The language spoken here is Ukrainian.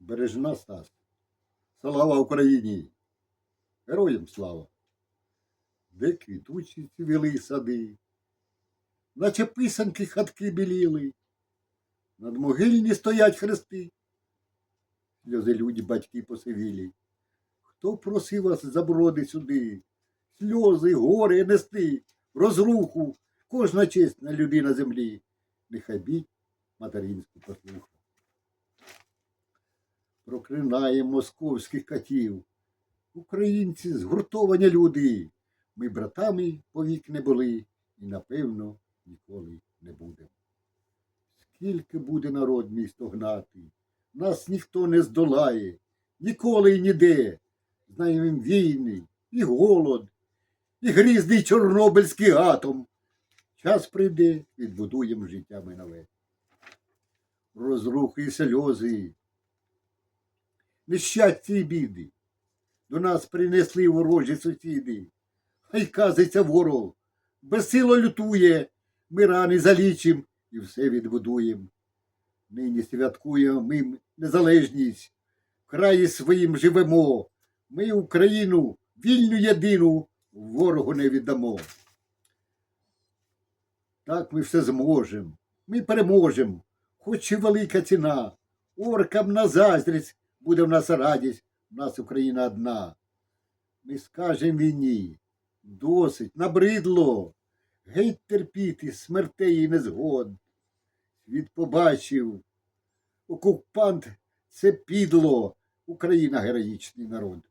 Бережна Стас. Слава Україні! Героям слава! Де квітучі цвіли сади, наче писанки хатки біліли, над могильні стоять хрести, сльози люди батьки посивілі. Хто просив вас заброди сюди? Сльози, горе нести, розруху, кожна чесна людина землі, нехай біть материнську послуху. Проклинає московських катів. Українці згуртовані люди. Ми братами повік не були і, напевно, ніколи не будемо. Скільки буде народ місто гнати, нас ніхто не здолає, ніколи і ніде. Знаємо війни, і голод, і грізний чорнобильський атом. Час прийде, відбудуємо життя ми нове. Розрухи і сльози, нещастя і біди. До нас принесли ворожі сусіди. Хай казиться ворог, безсило лютує, ми рани залічим і все відбудуємо. Нині святкуємо ми незалежність, в краї своїм живемо. Ми Україну вільну єдину ворогу не віддамо. Так ми все зможемо, ми переможемо, хоч і велика ціна. Оркам на заздрість буде в нас радість, в нас Україна одна. Ми скажемо війні, досить, набридло, геть терпіти смертей і незгод. Світ побачив, окупант це підло, Україна героїчний народ.